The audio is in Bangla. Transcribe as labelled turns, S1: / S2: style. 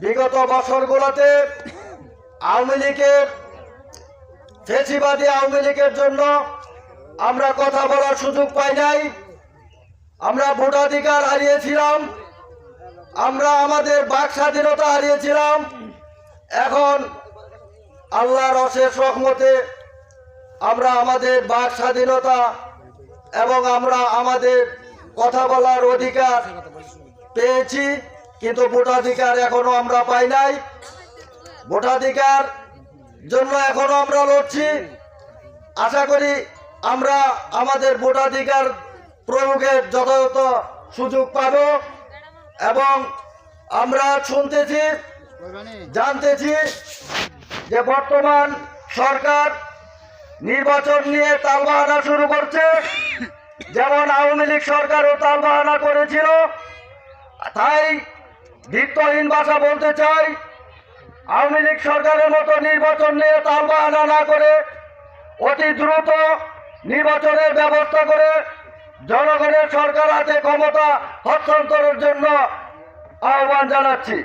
S1: বিগত বছরগুলোতে আওয়ামী লীগের ফেসিবাদী আওয়ামী লীগের জন্য আমরা কথা বলার সুযোগ পাই নাই। আমরা ভোটাধিকার হারিয়েছিলাম। আমরা আমাদের বাক স্বাধীনতা হারিয়েছিলাম। এখন আল্লাহর অশেষ রহমতে আমরা আমাদের বাক স্বাধীনতা এবং আমরা আমাদের কথা বলার অধিকার পেয়েছি। কিন্তু ভোটাধিকার এখনও আমরা পাই নাই। ভোটাধিকার জন্য এখনও আমরা লড়ছি। আশা করি আমরা আমাদের ভোটাধিকার প্রয়োগের যথাযথ সুযোগ পাব এবং আমরা শুনতেছি, জানতেছি যে বর্তমান সরকার নির্বাচন নিয়ে তালবাহানা শুরু করছে। যেমন আওয়ামী লীগ সরকারও তালবাহানা করেছিল। তাই ভিত্তহীন ভাষা বলতে চাই। আওয়ামী লীগ সরকারের মতো নির্বাচন নিয়ে তালবাহানা না করে, অতি দ্রুত নির্বাচনের ব্যবস্থা করে জনগণের সরকার আছে, ক্ষমতা হস্তান্তরের জন্য আহ্বান জানাচ্ছি।